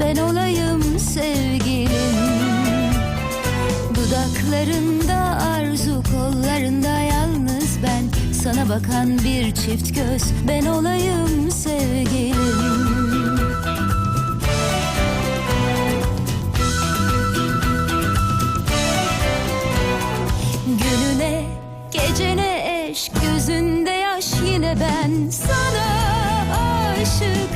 ben olayım sevgilim. Dudaklarında arzu, kollarında yalnız ben. Sana bakan bir çift göz, ben olayım sevgilim. Gününe, gecene eş, gözünde yaş yine ben. Sana aşık,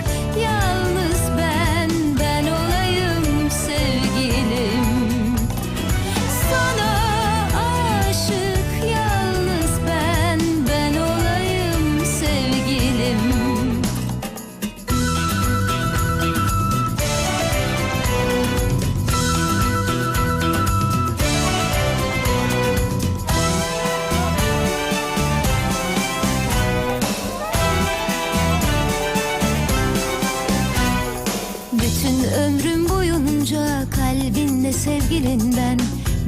kalbinde sevgilin ben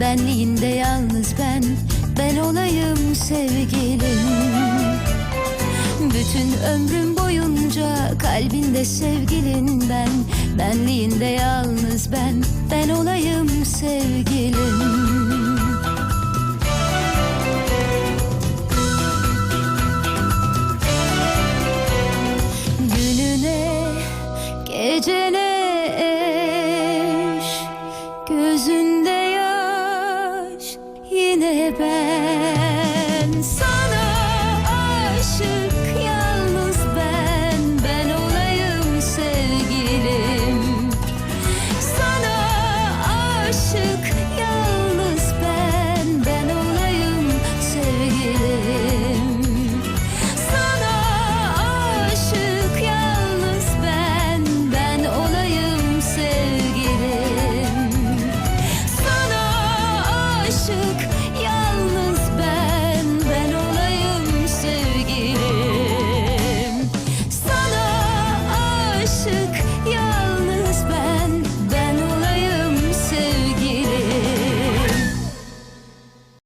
Benliğinde yalnız ben Ben olayım sevgilim. Bütün ömrüm boyunca kalbinde sevgilin ben Benliğinde yalnız ben Ben olayım sevgilim